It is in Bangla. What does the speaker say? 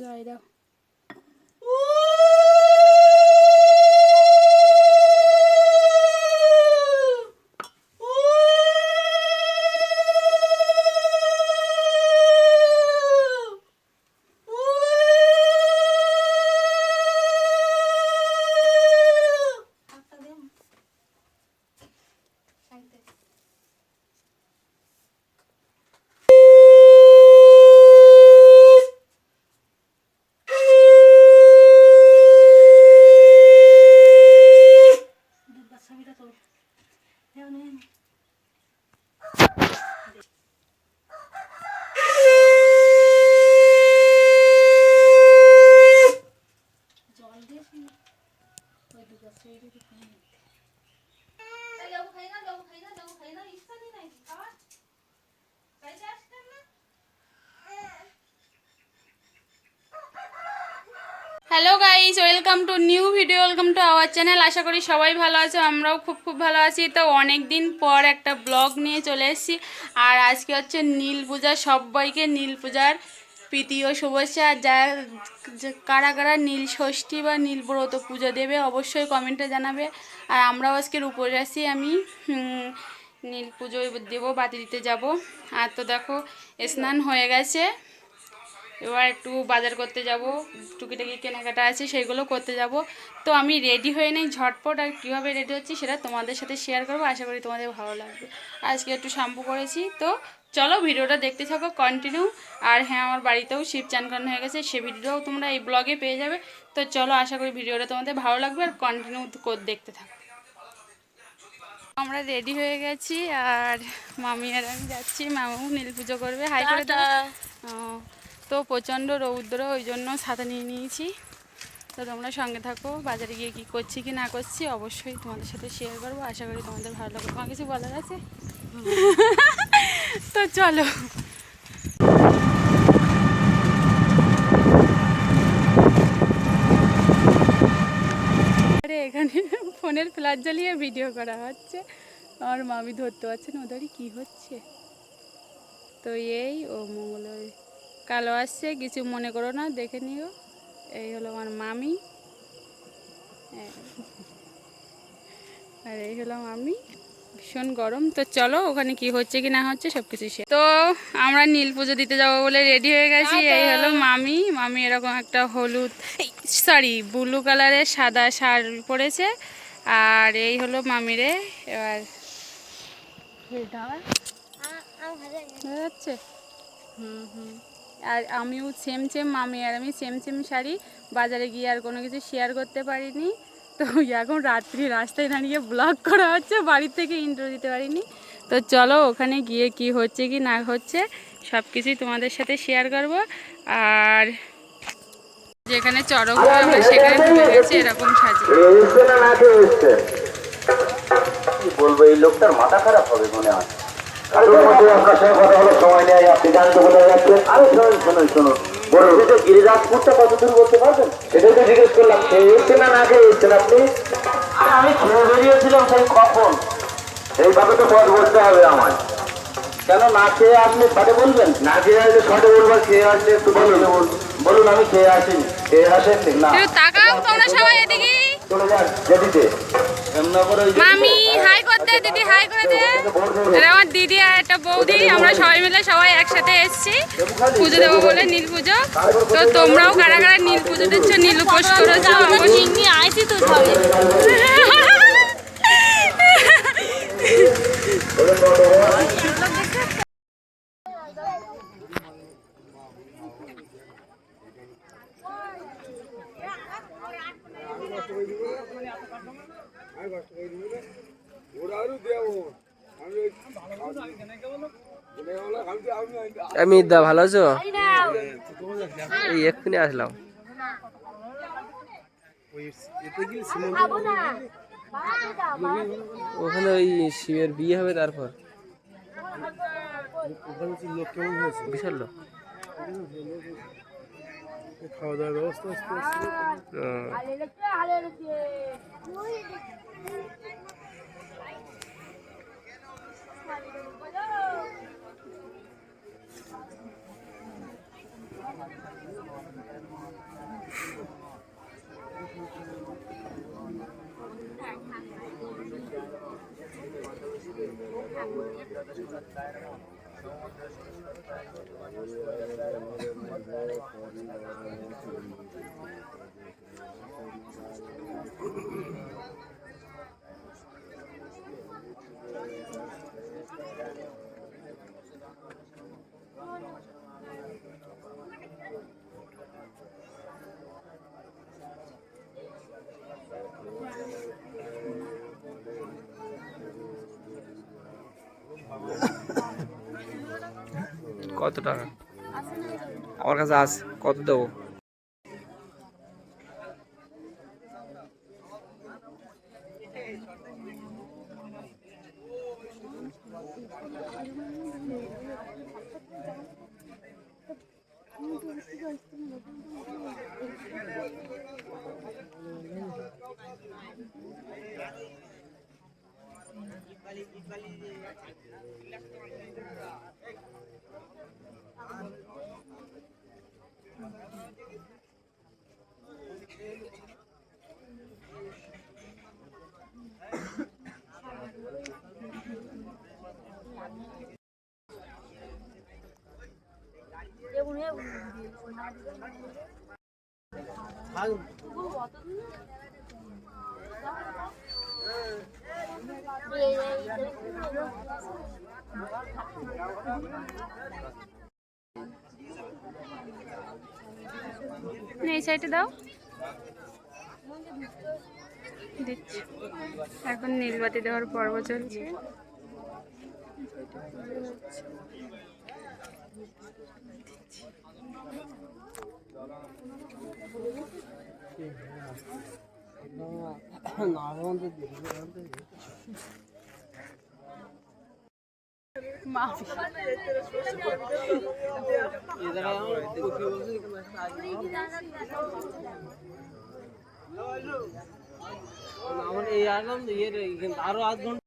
যাই দাও guys welcome to new video welcome to our channel আশা করি সবাই ভালো আছো, আমরাও খুব খুব ভালো আছি। তো অনেক দিন পর একটা ব্লগ নিয়ে চলে এসেছি। আর আজকে হচ্ছে নীল পূজা, সবাইকে নীল পূজার প্রীতি ও শুভেচ্ছা। যা কারা কারা নীল ষষ্ঠী বা নীল ব্রত পুজো দেবে অবশ্যই কমেন্টে জানাবে। আর আমরাও আজকের উপরে আসি আমি নীল পুজো দেবো বাতি দিতে যাব। আর তো দেখো, স্নান হয়ে গেছে। এবার একটু বাজার করতে যাব টুকিটাকি কেনাকাটা আছে সেগুলো করতে যাব। তো আমি রেডি হয়ে নেই ঝটপট আর কীভাবে রেডি হচ্ছি সেটা তোমাদের সাথে শেয়ার করব আশা করি তোমাদের ভালো লাগবে। আজকে একটু শ্যাম্পু করেছি তো চলো ভিডিওটা দেখতে থাকো কন্টিনিউ আর হ্যাঁ আমার বাড়িতেও শিব চান করানো হয়ে গেছে সে ভিডিওটাও তোমরা এই ব্লগে পেয়ে যাবে। তো চলো আশা করি ভিডিওটা তোমাদের ভালো লাগবে আর কন্টিনিউ দেখতে থাকো। আমরা রেডি হয়ে গেছি আর মামি আর আমি যাচ্ছি মামু নীল পুজো করবে। হাই করে তো প্রচণ্ড রৌদ্র, ওই জন্য ছাতা নিয়ে নিয়েছি। তো তোমরা সঙ্গে থাকো, বাজারে গিয়ে কী করছি কি না করছি অবশ্যই তোমাদের সাথে শেয়ার করব। আশা করি তোমাদের ভালো লাগবে। তোমার কিছু বলার আছে? তো চলো। এখানে ফোনের ফ্ল্যাশ জ্বালিয়ে ভিডিও করা হচ্ছে। আমার মামি ধরতে পারছেন ওদেরই কি হচ্ছে? তো এই ও মঙ্গল কালো আসছে কিছু মনে করো না দেখে নিও। এই হলো আমার মামি। আর এই হলো মামি। ভীষণ গরম। তো চলো ওখানে কি হচ্ছে কি না হচ্ছে সব কিছু তো আমরা নীল পুজো দিতে যাব বলে রেডি হয়ে গেছি। এই হলো মামি। মামি এরকম একটা হলুদ সরি ব্লু কালারের সাদা শাড় পরেছে। আর এই হলো মামিরে। এবার যাচ্ছে? হুম হুম। আর আমিও সেম সেম মামি আর আমি সেম সেম শাড়ি। বাজারে গিয়ে আর কোনো কিছু শেয়ার করতে পারিনি। তো এখন রাত্রি, রাস্তায় দাঁড়িয়ে ব্লগ করা হচ্ছে বাড়ির থেকে ইন্টারভিউ দিতে পারিনি। তো চলো ওখানে গিয়ে কি হচ্ছে কি না হচ্ছে সব কিছুই তোমাদের সাথে শেয়ার করব। আর যেখানে চড়ক হয়, সেখানে ঢুকে গেছি এরকম সাজি। বলব, এই লোকটার মাথা খারাপ হবে মনে হয়। আপনার সঙ্গে কথা হলো সময় নেই আপনি জানতে কোথায় যাচ্ছেন? আরে শুনুন শুনুন শুনুন। বলুন। গিরিরাজপুরটা কত দূর বলতে পারবেন? সেটাই তো জিজ্ঞেস করলাম। খেয়ে এসছে না এসছেন আপনি? আমি খেয়ে বেরিয়েছিলাম সেই কখন। এইভাবে তো পথ বলতে হবে আমার কেন না খেয়ে আসলে শটে বলবেন? না খেয়ে আসলে শটে বলব খেয়ে আসলে একটু বলুন। বলুন আমি খেয়ে আসিনি। খেয়ে আসেননি? না। তাকাও তোমরা সবাই এদিকে। চলে যান মামি হাই করতে দিদি হাই করে দে। এটা আমার দিদি আর একটা বৌদি আমরা সবাই মিলে সবাই একসাথে এসেছি। পুজো দেবো বলে নীল পুজো। তো তোমরাও কারা কারা নীল পুজো দিচ্ছ নীল উপোস করেছ আইসি তো সবাই আমি দা ভালো আছো? এই এক্ষুনি আসলাম। ওখানে ওই শিবের বিয়ে হবে তারপর। বিশাল লোক। খাওয়া দাওয়ার ব্যবস্থা Thank হ্যাঁ। you. কত টাকা আমার কাছে আছে কত দেবো না, এই সাইডে দাও। দিচ্ছি। এখন নীলবাতি দেওয়ার পর্ব চলছে। মাফি আমার এই আগাম কিন্তু আরও আধ ঘণ্টা